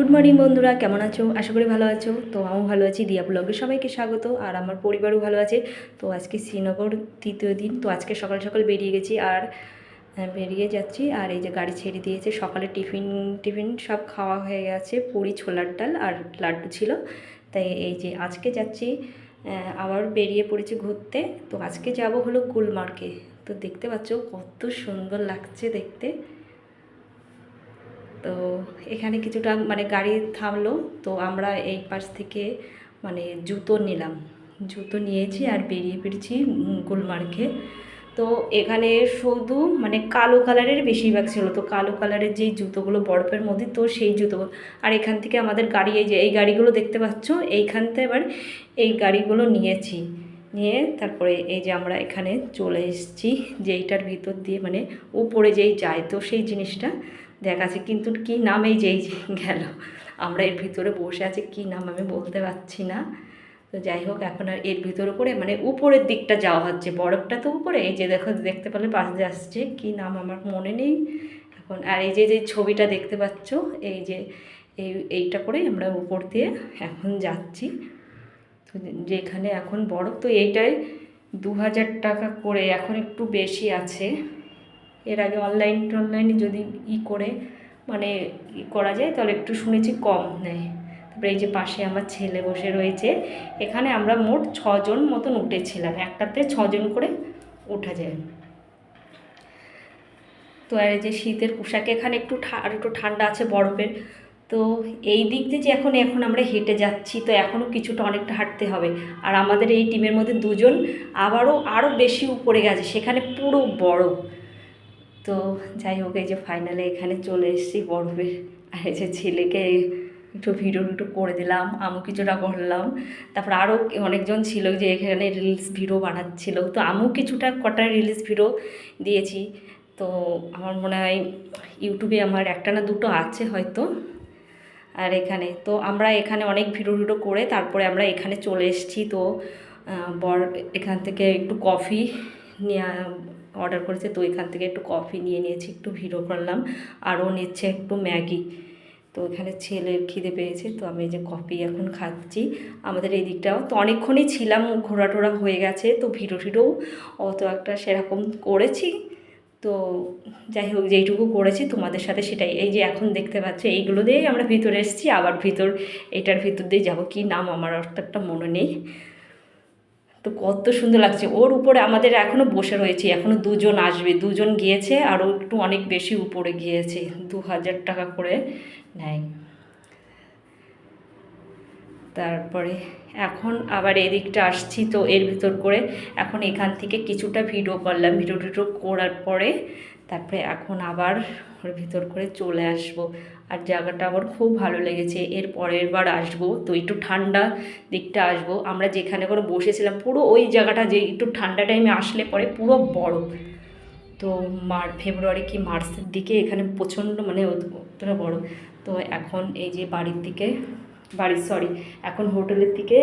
Good morning বন্ধুরা। কেমন আছো? আশা করি ভালো আছো। তো আমিও ভালো আছি। দিয়া ব্লগে সবাইকে স্বাগত। আর আমার পরিবারও ভালো আছে। তো আজকে শ্রীনগর তৃতীয় দিন। তো আজকে সকাল সকাল বেরিয়ে গেছি আর বেরিয়ে যাচ্ছি। আর এই যে গাড়ি ছেড়ে দিয়েছে, সকালে টিফিন টিফিন সব খাওয়া হয়ে গেছে। পুরি, ছোলার ডাল আর লাড্ডু ছিল। তাই এই যে আজকে যাচ্ছি আবার বেরিয়ে পড়েছি ঘুরতে। তো আজকে যাব হলো গুলমার্গে। তো দেখতে পাচ্ছ কত সুন্দর লাগছে দেখতে। তো এখানে কিছুটা মানে গাড়ি থামলো তো আমরা এই পাশ থেকে মানে জুতো নিলাম। জুতো নিয়েছি আর বেরিয়ে উম, গুলমার্গে। তো এখানে শুধু মানে কালো কালারের বেশিরভাগ ছিল তো কালো কালারের যেই জুতোগুলো বরফের মধ্যে তো সেই জুতো আর এখান থেকে আমাদের গাড়ি এই যে এই গাড়িগুলো দেখতে পাচ্ছ এইখান থেকে এবার এই গাড়িগুলো নিয়েছি। নিয়ে তারপরে এই যে আমরা এখানে চলে এসেছি যেইটার ভিতর দিয়ে মানে উপরে যেই যায় তো সেই জিনিসটা দেখাচ্ছে, কিন্তু কি নাম এই যেই গেল। আমরা এর ভিতরে বসে আছি, কি নাম আমি বলতে পারছি না। তো যাই হোক, এখন আর এর ভিতরে করে মানে উপরের দিকটা যাওয়া হচ্ছে, বরফটা তো উপরে, এই যে দেখো, দেখতে পেলে পাশে আসছে, কি নাম আমার মনে নেই। এখন আর এই যে যে ছবিটা দেখতে পাচ্ছ, এই যে, এই, এইটা করে আমরা উপর দিয়ে এখন যাচ্ছি। তো যেখানে এখন বরফ, তো এইটাই দু হাজার টাকা করে, এখন একটু বেশি আছে। এর আগে অনলাইন টনলাইনে যদি ই করে মানে ই করা যায়, তাহলে একটু শুনেছি কম নেয়। তারপরে এই যে পাশে আমার ছেলে বসে রয়েছে, এখানে আমরা মোট ছজন মতন উঠেছিলাম। একটাতে ছজন করে ওঠা যায়। তো আর যে শীতের পোশাক, এখানে একটু আর একটু ঠান্ডা আছে বরফের। তো এই দিক দিয়ে যে এখন এখন আমরা হেঁটে যাচ্ছি, তো এখনও কিছুটা অনেকটা হাঁটতে হবে। আর আমাদের এই টিমের মধ্যে দুজন আবারও আরও বেশি উপরে গেছে, সেখানে পুরো বরফ। তো যাই হোক, এই যে ফাইনালে এখানে চলে এসেছি বরফের আর এই যে ছেলেকে একটু ভিডিও একটু করে দিলাম আমু কিছুটা করলাম। তারপর আরও অনেকজন ছিল যে এখানে রিলস ভিডিও বানাচ্ছিল। তো আমু কিছুটা কটা রিলস ভিডিও দিয়েছি। তো আমার মনে হয় ইউটিউবে আমার একটা না দুটো আছে হয়তো। আর এখানে, তো আমরা এখানে অনেক ভিডিও ভিডিও করে তারপরে আমরা এখানে চলে এসেছি। তো বর, এখান থেকে একটু কফি অর্ডার করেছে, তো এখান থেকে একটু কফি নিয়ে নিয়েছি, একটু ভিডিও করলাম। আরও নিচ্ছে একটু ম্যাগি। তো এখানে ছেলের খিদে পেয়েছে, তো আমি যে কফি এখন খাচ্ছি। আমাদের এই দিকটাও, তো অনেকক্ষণই ছিলাম ঘোরা টোরা হয়ে গেছে, তো ভিডিও টিডিও অত একটা সেরকম করেছি। তো যাই হোক, যেইটুকু করেছি, তোমাদের সাথে সেটাই। এই যে এখন দেখতে পাচ্ছ, এইগুলো দিয়েই আমরা ভিতরে এসেছি, আবার ভিতর, এটার ভিতর দিয়ে যাব। কি নাম আমার একটা মনে নেই। তো কত সুন্দর লাগছে। ওর উপরে আমাদের এখনও বসে রয়েছে এখনও দুজন আসবে। দুজন গিয়েছে আরও একটু অনেক বেশি উপরে গিয়েছে, দু হাজার টাকা করে নেয়। তারপরে এখন আবার এদিকটা আসছি তো এর ভিতর করে। এখন এখান থেকে কিছুটা ভিডিও করলাম। ভিডিও টিডিও করার পরে তারপরে এখন আবার ওর ভিতর করে চলে আসব। আর জায়গাটা আমার খুব ভালো লেগেছে। এর পরের বার আসব, তো একটু ঠান্ডা দিকটা আসব। আমরা যেখানে করে বসেছিলাম, পুরো ওই জায়গাটা যে একটু ঠান্ডা টাইমে আসলে পরে পুরো বরফ। তো মার, ফেব্রুয়ারি কি মার্চের দিকে এখানে প্রচণ্ড মানে অতটা বড় তো এখন এই যে বাড়ির দিকে, বাড়ির সরি এখন হোটেলের দিকে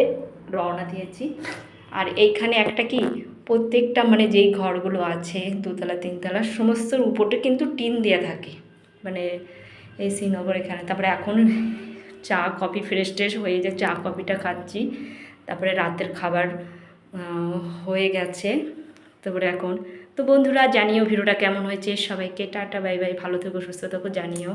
রওনা দিয়েছি। আর এইখানে একটা কি প্রত্যেকটা মানে যেই ঘরগুলো আছে, দুতলা, তিনতলা সমস্তর উপরে কিন্তু টিন দেওয়া থাকে। মানে এই শ্রীনগর এখানে। তারপরে এখন চা, কফি ফ্রেশ ট্রেশ হয়ে যায় চা, কফিটা খাচ্ছি। তারপরে রাতের খাবার হয়ে গেছে। তারপরে এখন তো বন্ধুরা, জানিও ভিডিওটা কেমন হয়েছে? সবাইকে টাটা, বাই বাই। ভালো থেকো, সুস্থ থেকো, জানিও।